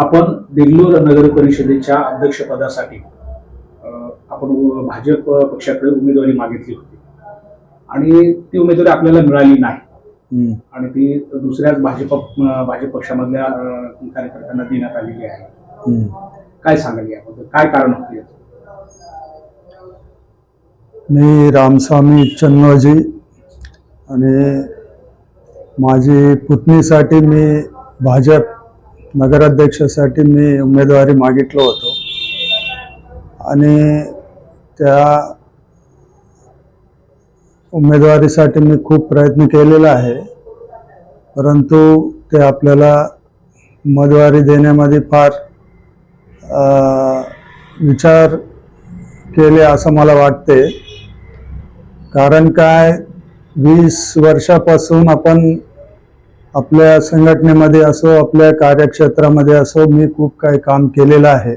आपण देगलूर नगर परिषदेच्या अध्यक्षपदासाठी आपण भाजप पक्षाकडे उमेदवारी मागितली होती आणि ती उमेदवारी आपल्याला मिळाली नाही. आणि ती दुसऱ्याच भाजप भाजप पक्षामधल्या कार्यकर्त्यांना देण्यात आलेली आहे. काय सांगाल याबद्दल काय कारण होते? मी रामस्वामी चन्नोजी आणि माझी पुतणीसाठी मी भाजप नगराध्यक्षासाठी मी उमेदवारी मागितलो होतो. आणि त्या उमेदवारीसाठी मी खूप प्रयत्न केलेला आहे. परंतु ते आपल्याला उमेदवारी देण्यामध्ये फार विचार केले असं मला वाटते. कारण काय वीस वर्षापासून आपण आपल्या संघटनेमध्ये असो आपल्या कार्यक्षेत्रामध्ये असो मी खूप काही काम केलेलं आहे.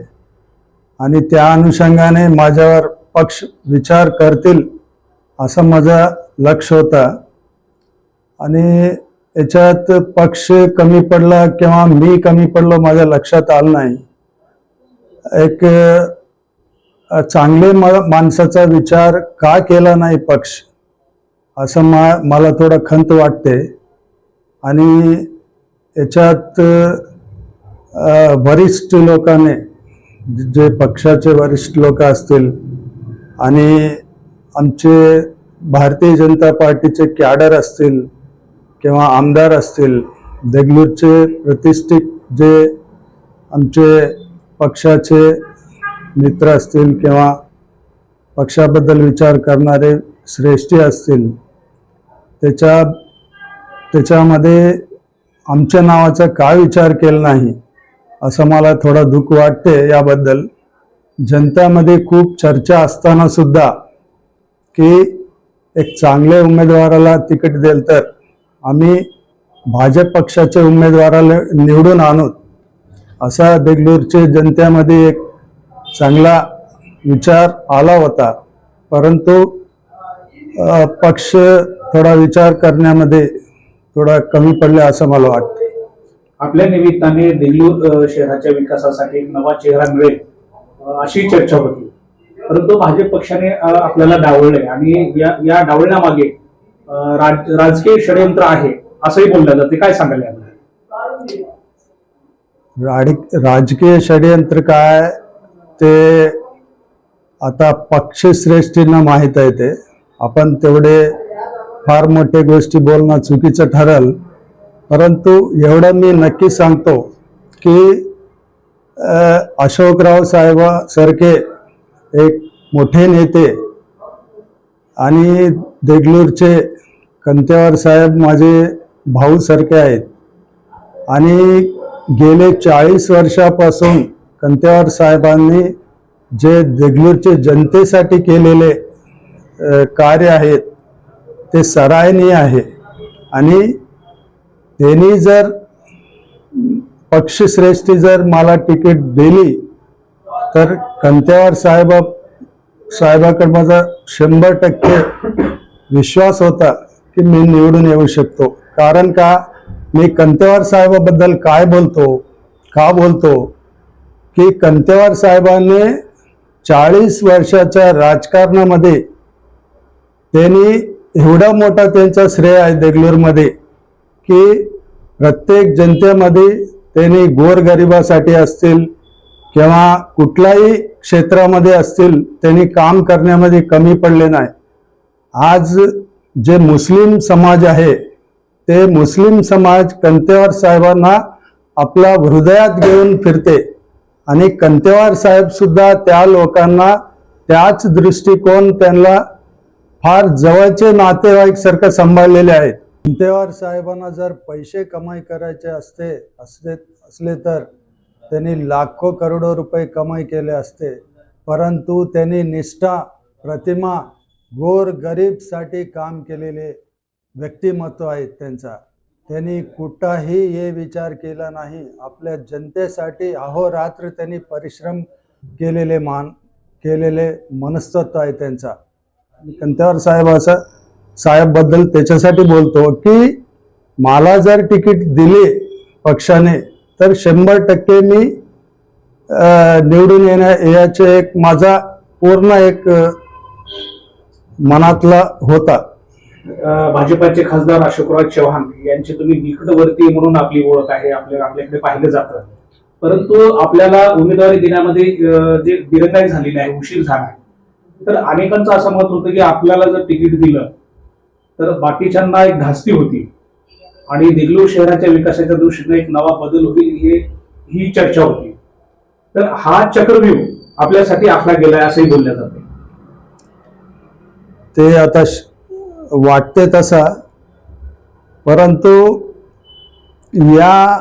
आणि त्या अनुषंगाने माझ्यावर पक्ष विचार करतील असं माझं लक्ष होता. आणि याच्यात पक्ष कमी पडला किंवा मी कमी पडलो माझ्या लक्षात आलं नाही. एक चांगले म- माणसाचा विचार का केला नाही पक्ष? असं मा मला थोडं खंत वाटते. आणि याच्यात वरिष्ठ लोकांनी जे पक्षाचे वरिष्ठ लोक असतील आणि आमचे भारतीय जनता पार्टीचे कॅडर असतील किंवा आमदार असतील देगलूरचे प्रतिष्ठित जे आमचे पक्षाचे मित्र असतील किंवा पक्षाबद्दल विचार करणारे श्रेष्ठी असतील त्याच्या त्याच्यामध्ये आमच्या नावाचा काय विचार केला नाही असं मला थोडं दुःख वाटते याबद्दल. जनतामध्ये खूप चर्चा असताना सुद्धा की एक चांगल्या उमेदवाराला तिकीट देल तर आम्ही भाजप पक्षाच्या उमेदवाराला निवडून आणू. असा देगलूरचे जनतेमध्ये एक चांगला विचार आला होता. परंतु पक्ष थोडा विचार करण्यामध्ये थोडा कमी पडला असं मला वाटतं आपल्या निमित्ताने देगलूर शहराच्या विकासासाठी एक नवा चेहरा मिळेल अशी चर्चा होती. परंतु भाजप पक्षाने आपल्याला डावलले आणि या या डावलण्यामागे अ, राज राजकीय षडयंत्र आहे असंही बोललं जाते. काय राडी- राजकीय षडयंत्र काय ते आता पक्षश्रेष्ठींना माहीत आहे ते. आपण तेवढे फार मोठे गोष्टी बोलणं चुकीचं ठरल. परंतु एवढं मी नक्की सांगतो की अशोकराव साहेबासारखे एक मोठे नेते आणि देगलूरचे कंतेवार साहेब माझे भाऊसारखे आहेत. आणि गेले चाळीस वर्षापासून कंतेवार साहेबांनी जे देगलूरचे जनतेसाठी केलेले कार्य आहेत ते सराहनीय आहे. आणि त्यांनी जर पक्षश्रेष्ठी जर मला तिकीट दिली तर कंतेवार साहेबा साहेबाकडे माझा शंभर टक्के विश्वास होता की मी निवडून येऊ शकतो. कारण का? मी कंतेवार साहेबाबद्दल काय बोलतो? का बोलतो? की कंतेवार साहेबांनी चाळीस वर्षाच्या राजकारणामध्ये त्यांनी एवढा मोठा त्यांचा श्रेय आहे देगलूरमध्ये की प्रत्येक जनतेमध्ये त्यांनी गोरगरिबासाठी असतील किंवा कुठल्याही क्षेत्रामध्ये असतील त्यांनी काम करण्यामध्ये कमी पडले नाही. आज जे मुस्लिम समाज आहे ते मुस्लिम समाज कंतेवार साहेबांना आपल्या हृदयात घेऊन फिरते. आणि कंतेवार साहेबसुद्धा त्या लोकांना त्याच दृष्टिकोन त्यांना फार जवळचे नातेवाईक सारखं सांभाळलेले आहेत. कुंतेवार साहेबांना जर पैसे कमाई करायचे असते असले असले तर त्यांनी लाखो करोडो रुपये कमाई केले असते. परंतु त्यांनी निष्ठा प्रतिमा गोर गरीबसाठी काम केलेले व्यक्तिमत्व आहेत त्यांचा. त्यांनी कुठंही हे विचार केला नाही. आपल्या जनतेसाठी अहोरात्र त्यांनी परिश्रम केलेले मान केलेले मनस्तत्व आहे त्यांचा. कंतेवार साहेब असं साहेबबद्दल त्याच्यासाठी बोलतो की मला जर तिकीट दिले पक्षाने तर शंभर टक्के मी निवडून येण्या याचे एक माझा पूर्ण एक मनातला होता. भाजपाचे खासदार अशोकराव चव्हाण यांचे तुम्ही निकटवर्ती म्हणून आपली ओळख आहे आपल्या आपल्याकडे पाहिलं जातं. परंतु आपल्याला उमेदवारी देण्यामध्ये जे दिरंगाई झालेली आहे उशीर झाला आहे. तर अनेकांचं असं मत होतं की आपल्याला जर तिकीट दिलं तर बाकीच्यांना एक धास्ती होती. आणि देगलूर शहराच्या विकासाच्या दृष्टीने एक नवा बदल होईल हे ही चर्चा होती. तर हा चक्रव्यूह आपल्यासाठी आखला गेलाय असंही बोललं जातं. ते आता वाटते तसा परंतु या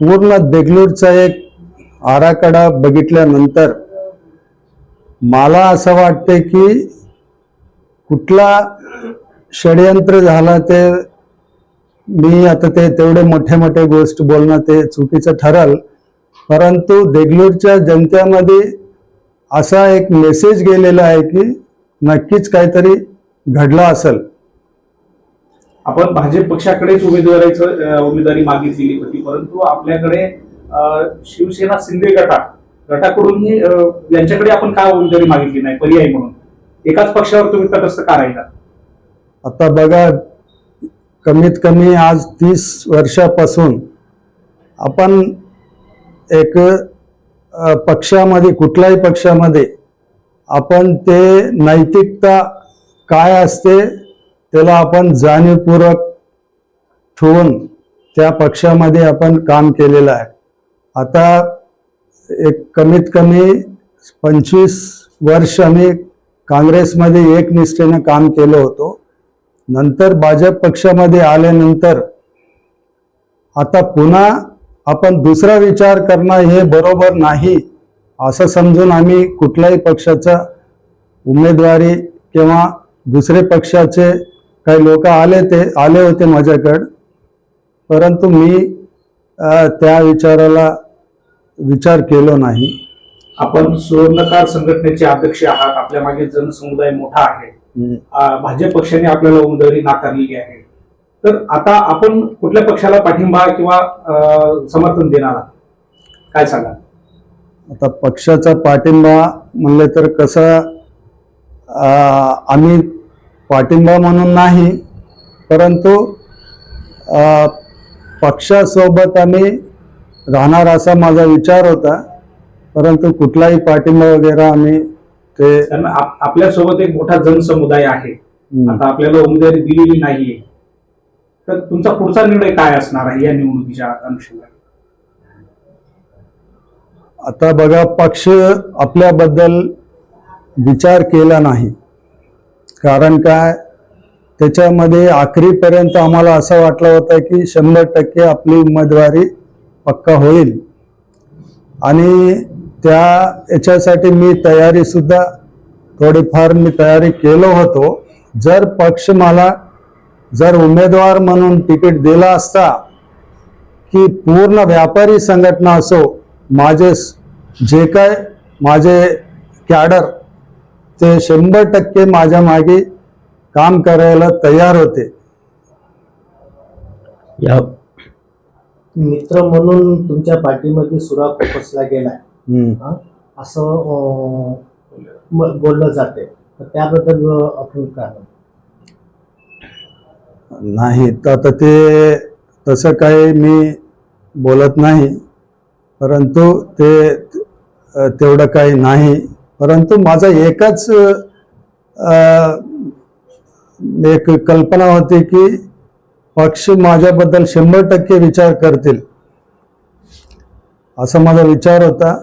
पूर्ण देगलूरचा एक आराखडा बघितल्यानंतर मला असं वाटतं की कुठला षडयंत्र झाला ते मी आता ते तेवढे मोठे मोठे गोष्ट बोलणं ते चुकीचं ठरल. परंतु देगलूरच्या जनतेमध्ये असा एक मेसेज गेलेला आहे की नक्कीच काहीतरी घडला असेल. आपण भाजप पक्षाकडेच उमेदवाराचं उमेदवारी मागितलेली होती परंतु आपल्याकडे शिवसेना शिंदे गटात गटाकडूनही यांच्याकडे आपण का उमेदवारी मागितली नाही पर्याय म्हणून? एकाच पक्षावर तुम्ही तटस्थ का राहिला? आता बघा कमीत कमी आज तीस वर्षापासून आपण एक पक्षामध्ये कुठल्याही पक्षामध्ये आपण ते नैतिकता काय असते त्याला आपण जाणीवपूर्वक ठेवून त्या पक्षामध्ये आपण काम केलेलं आहे. आता एक कमीत कमी पंचवीस वर्ष आम्ही काँग्रेसमध्ये एकनिष्ठेनं काम केलं होतो. नंतर भाजप पक्षामध्ये आल्यानंतर आता पुन्हा आपण दुसरा विचार करणं हे बरोबर नाही असं समजून आम्ही कुठल्याही पक्षाचा उमेदवारी किंवा दुसरे पक्षाचे काही लोक आले ते आले होते माझ्याकडं. परंतु मी त्या विचाराला विचार केलो नाही. आपण सुवर्णकार संघटनेचे अध्यक्ष आहात. आपल्या मागे जनसमुदाय मोठा आहे. भाजप पक्षाने आपल्याला उमेदवारी नाकारलेली आहे. तर आता आपण कुठल्या पक्षाला पाठिंबा किंवा समर्थन देणार आहात? काय सांगा आता पक्षाचा पाठिंबा म्हणले तर कसा आम्ही पाठिंबा म्हणून नाही परंतु पक्षासोबत आम्ही राहणार असा माझा विचार होता परंतु कुठलाही पाठिंबा वगैरे आम्ही ते आपल्यासोबत एक मोठा जनसमुदाय आहे. आता आपल्याला उमेदवारी दिलेली नाहीये. तर तुमचा पुढचा निर्णय काय असणार आहे या निवडणुकीच्या अनुषंगाने? आता बघा पक्ष आपल्याबद्दल विचार केला नाही. कारण काय? त्याच्यामध्ये आखरीपर्यंत आम्हाला असं वाटलं होतं की शंभर टक्के आपली उमेदवारी पक्का होईल. आणि त्या याच्यासाठी मी तयारीसुद्धा थोडीफार मी तयारी केलो होतो. जर पक्ष मला जर उमेदवार म्हणून तिकीट दिला असता की पूर्ण व्यापारी संघटना असो माझे जे काय माझे कॅडर ते शंभर टक्के माझ्या मागे काम करायला तयार होते. या मित्र म्हणून तुमच्या पाठीमध्ये सुरा खोपसला गेलाय. हा? असं बोललं जाते तर त्याबद्दल आपण काय? नाही तर आता ते तसं काही मी बोलत नाही परंतु ते तेवढं काही नाही परंतु माझा एकच एक कल्पना होती की पक्ष माझ्याबद्दल शंभर टक्के विचार करतील. असा माझा विचार होता.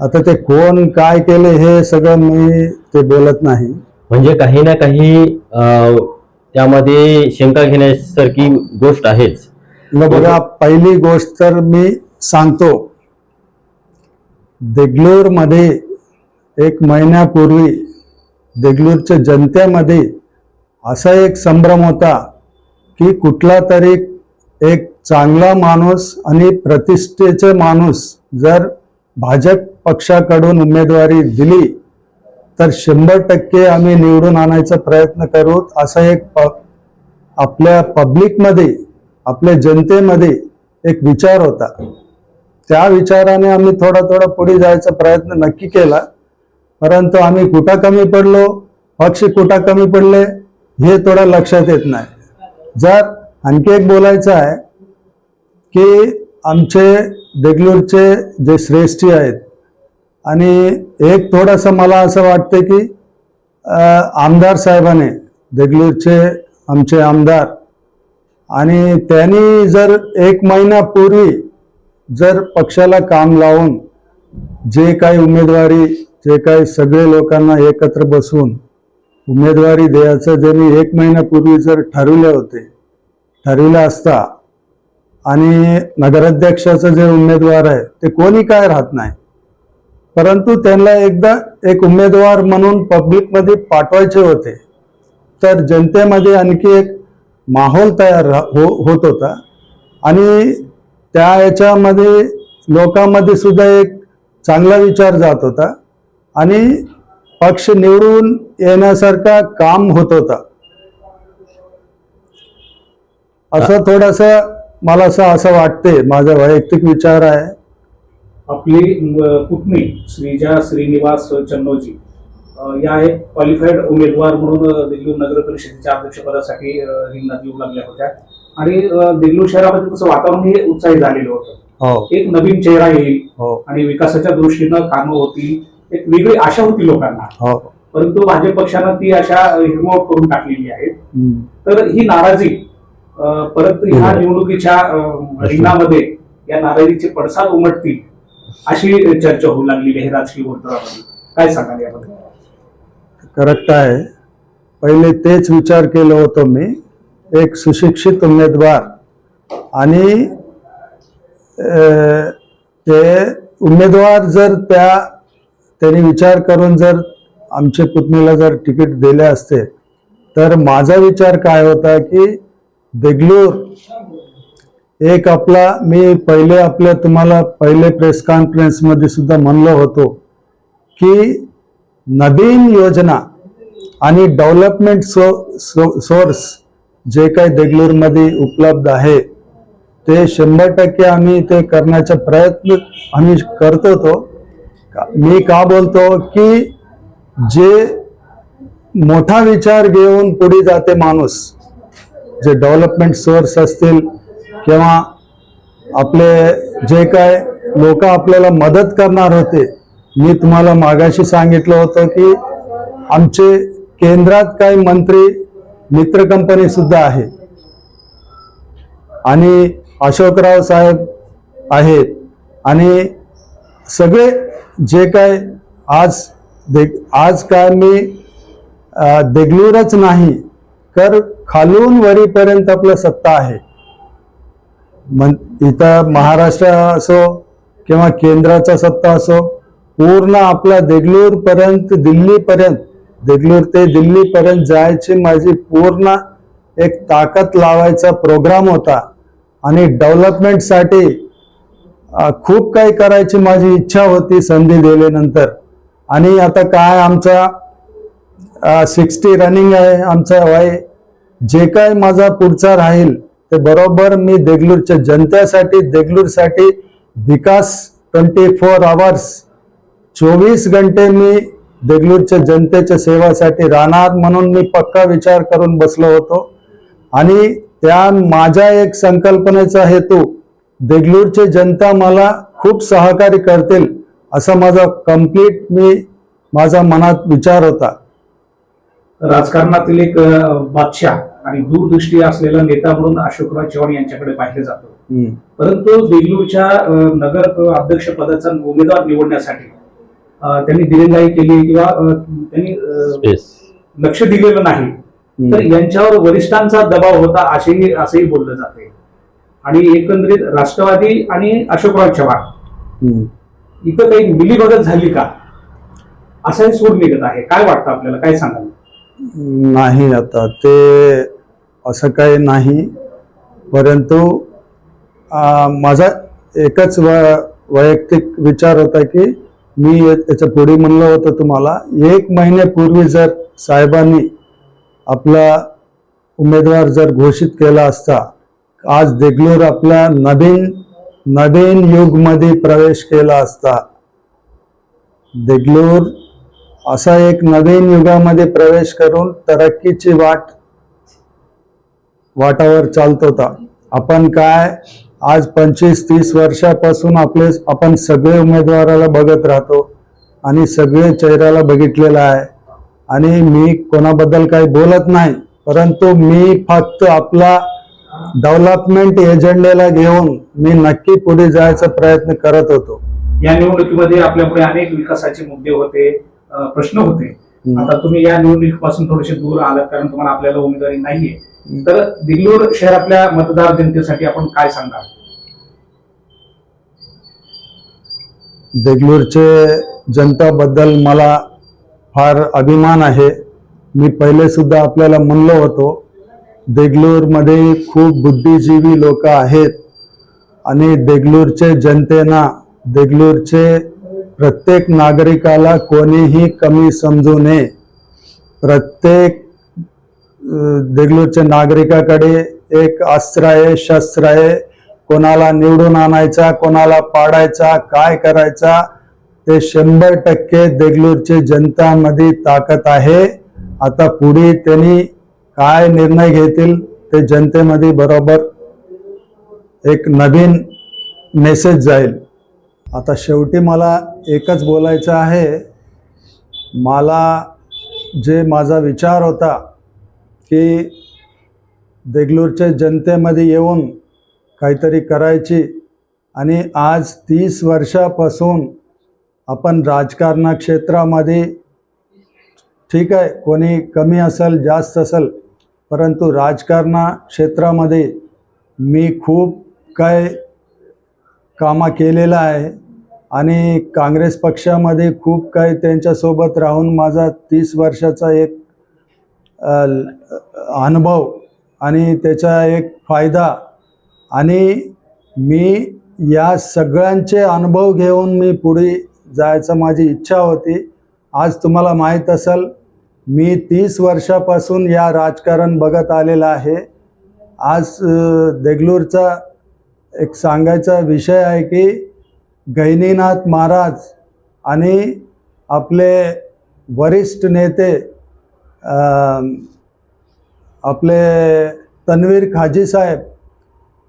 आता ते कोण काय केले हे सगळं मी ते बोलत नाही. म्हणजे काही ना काही त्यामध्ये शंका घेण्यासारखी गोष्ट आहेच. मग बघा पहिली गोष्ट तर मी सांगतो. देगलूरमध्ये एक महिन्यापूर्वी देगलूरच्या जनतेमध्ये असा एक संभ्रम होता. की कुठला तरी एक चांगला माणूस आणि प्रतिष्ठेचा माणूस जर भाजप पक्षाकडून उमेदवारी दिली तर शंभर टक्के आम्ही निवडून आणायचा प्रयत्न करू असा एक प आपल्या पब्लिकमध्ये आपल्या जनतेमध्ये एक विचार होता. त्या विचाराने आम्ही थोडा थोडा पुढे जायचा प्रयत्न नक्की केला. परंतु आम्ही कुठं कमी पडलो पक्ष कुठं कमी पडले हे थोडं लक्षात येत नाही. जर आणखी एक बोलायचं आहे की आमचे देगलूरचे जे श्रेष्ठी आहेत आणि एक थोडंसं मला असं वाटतं की आमदार साहेबाने देगलूरचे आमचे आमदार आणि त्यांनी जर एक महिन्यापूर्वी जर पक्षाला काम लावून जे काही उमेदवारी जे काही सगळे लोकांना एकत्र बसून उमेदवारी द्यायचं ज्यांनी एक महिन्यापूर्वी जर ठरवले होते ठरविलं असता आणि नगराध्यक्षाचं जे उमेदवार आहे ते कोणी काय राहत नाही. परंतु त्यांना एकदा एक उमेदवार म्हणून पब्लिकमध्ये पाठवायचे होते. तर जनतेमध्ये आणखी एक माहोल तयार हो होत होता. आणि त्या याच्यामध्ये लोकांमध्ये सुद्धा एक चांगला विचार जात होता. आणि पक्ष निवडून येण्यासारखा काम होत होता. असं थोडस मला असं असं वाटते माझा वैयक्तिक विचार आहे. आपली पुतणी श्रीजा श्रीनिवास चन्नोजी या एक क्वालिफाईड उमेदवार म्हणून देगलूर नगर परिषदेच्या अध्यक्षपदासाठी रिंगणात येऊ लागल्या होत्या. आणि देगलूर शहरामध्ये तसं वातावरण हे उत्साही झालेलं होतं. हो. एक नवीन चेहरा येईल हो. आणि विकासाच्या दृष्टीनं कामं होतील. एक वेगळी आशा होती लोकांना. हो. परंतु भाजप पक्षानं ती आशा हिरमोड करून टाकलेली आहे. तर ही नाराजी परत ह्या निवडणुकीच्या अ, रिंगणामध्ये या नाराजीचे पडसाद उमटतील अशी चर्चा होऊ लागलेली आहे राजकीय वर्तुळामध्ये. काय सांगाल याबद्दल? करेक्ट आहे. पहिले तेच विचार केलं होतं मी. एक सुशिक्षित उमेदवार आणि ते उमेदवार जर त्या त्यांनी विचार करून जर आमच्या पुतणीला जर तिकीट दिले असते तर माझा विचार काय होता की देगलूर एक आपला मी पहिले आपल्या तुम्हाला पहिले प्रेस कॉन्फरन्समध्ये सुद्धा म्हणलो होतो की नवीन योजना आणि डेव्हलपमेंट सो सो सोर्स जे काही देगलूरमध्ये उपलब्ध आहे ते शंभर टक्के आम्ही ते करण्याचा प्रयत्न आम्ही करत होतो. मी का बोलतो की जे मोठा विचार घेऊन पुढे जाते माणूस जे डेव्हलपमेंट सोर्स असतील किंवा आपले जे काय लोक आपल्याला मदत करणार होते मी तुम्हाला मागाशी सांगितलं होतं की आमचे केंद्रात काही मंत्री मित्र कंपनी सुद्धा आहे. आणि अशोकराव साहेब आहेत. आणि सगळे जे काय आज देग आज काय मी देगलूरच नाही तर खालून वरीपर्यंत आपलं सत्ता आहे. मन इथं महाराष्ट्र असो किंवा केंद्राचा सत्ता असो पूर्ण आपला देगलूरपर्यंत दिल्लीपर्यंत देगलूर ते दिल्लीपर्यंत जायची माझी पूर्ण एक ताकद लावायचा प्रोग्राम होता. आणि डेव्हलपमेंटसाठी खूप काही करायची माझी इच्छा होती संधी दिल्यानंतर. आणि आता काय आमचा सिक्स्टी रनिंग आहे आमचं वय. जे काय माझा पुढचा राहील ते बरोबर मी देगलूरच्या जनतेसाठी देगलूरसाठी विकास ट्वेंटी फोर आवर्स चोवीस घंटे मी देगलूरच्या जनतेच्या सेवासाठी राहणार म्हणून मी पक्का विचार करून बसलो होतो. आणि त्या माझ्या एक संकल्पनेचा हेतू देगलूरचे जनता मला खूप सहकार्य करतील. असा माझा कंप्लीट मी माझा मनात विचार होता. राजकारणातील एक बादशाह आणि दूरदृष्टी असलेला नेता म्हणून अशोकराव चव्हाण यांच्याकडे पाहिलं जातं. परंतु देगलूरच्या अ, नगर अध्यक्ष पदाचा उमेदवार निवडण्यासाठी त्यांनी दिलेलाई केली किंवा त्यांनी लक्ष दिलेलं नाही. तर यांच्यावर वरिष्ठांचा दबाव होता असेही असंही बोललं जाते. आणि एकंदरीत राष्ट्रवादी आणि अशोकराव चव्हाण. इथं काही मिलीभगत झाली का? असाही सूर निघत आहे. काय वाटतं आपल्याला? काय सांगाल? नाही आता. ते असं काही नाही. परंतु माझा एकच व वैयक्तिक विचार होता की मी याच्यापुढे म्हणलं होतं तुम्हाला एक महिन्यापूर्वी जर साहेबांनी आपला उमेदवार जर घोषित केला असता आज देगलूर आपला नवीन नवीन युगमध्ये प्रवेश केला असता. देगलूर असा एक नवीन युगामध्ये प्रवेश करून तरक्कीची वाट वाटावर चालत होता. आपण काय आज पंचवीस तीस वर्षापासून आपले आपण सगळे उमेदवाराला बघत राहतो आणि सगळे चेहऱ्याला बघितलेला आहे. आणि मी कोणाबद्दल काही बोलत नाही परंतु मी फक्त आपला डेव्हलपमेंट एजेंडेला घेऊन मी नक्की पुढे जायचा प्रयत्न करत होतो. या निवडणुकीमध्ये आपल्यापुढे अनेक विकासाचे मुद्दे होते प्रश्न होते. आता तुम्ही या निवडणुकीपासून थोडेसे दूर आलात कारण तुम्हाला आपल्याला उमेदवारी नाहीये. तर दिल्लूर शहरातल्या मतदार जनतेसाठी आपण काय सांगाल देगलूरचे जनताबद्दल मला फार अभिमान आहे. मी पहिले सुद्धा आपल्याला म्हणलो होतो देगलूरमध्ये खूप बुद्धिजीवी लोक आहेत. आणि देगलूरचे जनतेना देगलूरचे प्रत्येक नागरिकाला कोणीही कमी समजू नये. प्रत्येक देगलूरच्या नागरिकाकडे एक अस्त्र आहे शस्त्र आहे कोणाला निवडून आणायचा कोणाला पाडायचा काय करायचा ते शंभर टक्के देगलूरचे जनतामध्ये ताकद आहे. आता पुढे त्यांनी काय निर्णय घेतील ते जनतेमध्ये बरोबर एक नवीन मेसेज जाईल. आता शेवटी मला एकच बोलायचं आहे. मला जे माझा विचार होता की देगलूरच्या जनतेमध्ये येऊन काहीतरी करायची आणि आज तीस वर्षापासून आपण राजकारणा क्षेत्रामध्ये ठीक आहे कोणी कमी असेल जास्त असेल परंतु राजकारणा क्षेत्रामध्ये मी खूप काय कामा केलेलं आहे आणि काँग्रेस पक्षामध्ये खूप काही त्यांच्यासोबत राहून माझा तीस वर्षाचा एक ल- अनुभव आणि त्याचा एक फायदा आणि मी या सगळ्यांचे अनुभव घेऊन मी पुढे जायचं माझी इच्छा होती. आज तुम्हाला माहीत असेल मी तीस वर्षापासून या राजकारण बघत आलेलं आहे. आज देगलूरचा एक सांगायचा विषय आहे की गैनीनाथ महाराज आणि आपले वरिष्ठ नेते आपले तन्वीर खाजी साहेब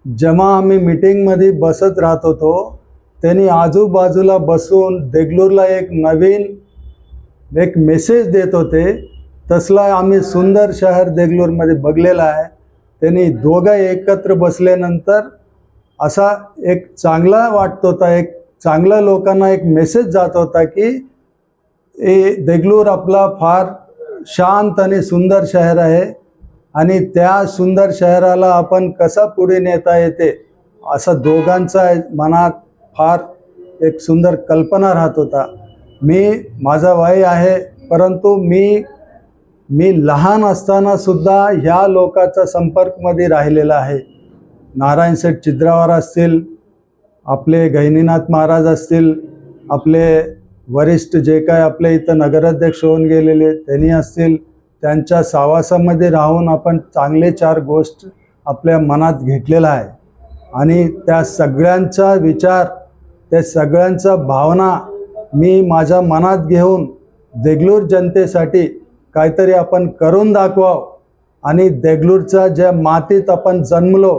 जेव्हा आम्ही मिटिंगमध्ये बसत राहत होतो त्यांनी आजूबाजूला बसून देगलूरला एक नवीन एक मेसेज देत होते तसला आम्ही सुंदर शहर देगलूरमध्ये बघलेला आहे. त्यांनी दोघं एकत्र बसल्यानंतर असा एक चांगला वाटत होता एक चांगला लोकांना एक मेसेज जात होता की ए देगलूर आपला फार शांत आणि सुंदर शहर आहे आणि त्या सुंदर शहराला आपण कसा पुढे नेता येते असं दोघांचा मनात फार एक सुंदर कल्पना राहत होता. मी माझा वय आहे परंतु मी मी लहान असताना सुद्धा ह्या लोकाचा संपर्कमध्ये राहिलेला आहे. नारायण सेठ चिद्रावार असतील आपले गैनीनाथ महाराज असतील आपले वरिष्ठ जे काय आपले इथं नगराध्यक्ष होऊन गेलेले त्यांनी असतील त्यांच्या सावासामध्ये राहून आपण चांगले चार गोष्ट आपल्या मनात घेतलेला आहे. आणि त्या सगळ्यांचा विचार त्या सगळ्यांचा भावना मी माझ्या मनात घेऊन देगलूर जनतेसाठी काहीतरी आपण करून दाखवावं. आणि देगलूरचा ज्या मातीत आपण जन्मलो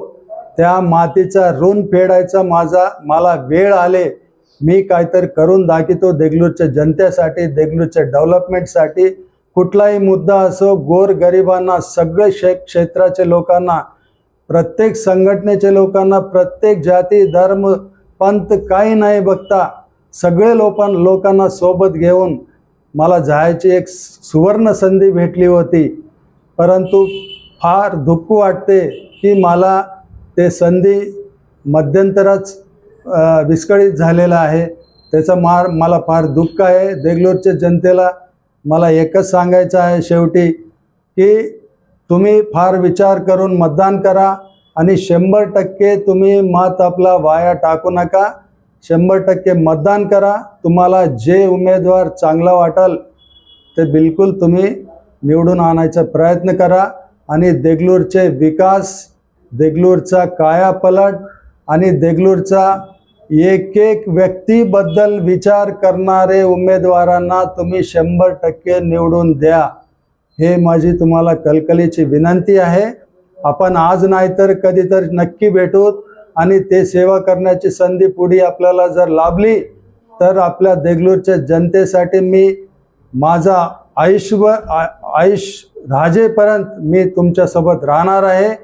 त्या मातीचा ऋण फेडायचा माझा मला वेळ आले. मी काहीतरी करून दाखवतो देगलूरच्या जनतेसाठी देगलूरच्या डेव्हलपमेंटसाठी. कुठलाही मुद्दा असो गोरगरिबांना सगळे शे क्षेत्राचे लोकांना प्रत्येक संघटनेचे लोकांना प्रत्येक जाती धर्म पंथ काही नाही बघता सगळे लोकां लोकांना सोबत घेऊन मला जायची एक सुवर्ण संधी भेटली होती परंतु फार दुःख वाटते की मला ते संधी मध्यंतरच विस्कळीत झालेला आहे. त्याचा मार मला फार दुःख आहे. देगलूरच्या जनतेला मला एकच सांगायचं आहे शेवटी की तुम्ही फार विचार करून मतदान करा आणि शंभर टक्के तुम्ही मत आपला वाया टाकू नका. शंभर टक्के मतदान करा. तुम्हाला जे उमेदवार चांगला वाटेल ते बिलकुल तुम्ही निवडून आणायचा प्रयत्न करा. आणि देगलूरचे विकास देगलूरचा कायापलट आणि देगलूरचा एक एक व्यक्तीबद्दल विचार करणारे उमेदवारांना तुम्ही शंभर टक्के निवडून द्या. हे माझी तुम्हाला कलकलीची विनंती आहे. आपण आज नाहीतर कधी नक्की भेटूत. आणि ते सेवा करण्याची संधी पुढे आपल्याला जर लाभली तर आपल्या देगलूरच्या जनतेसाठी मी माझा आयुष्य आयुष राजेपर्यंत मी तुमच्यासोबत राहणार आहे.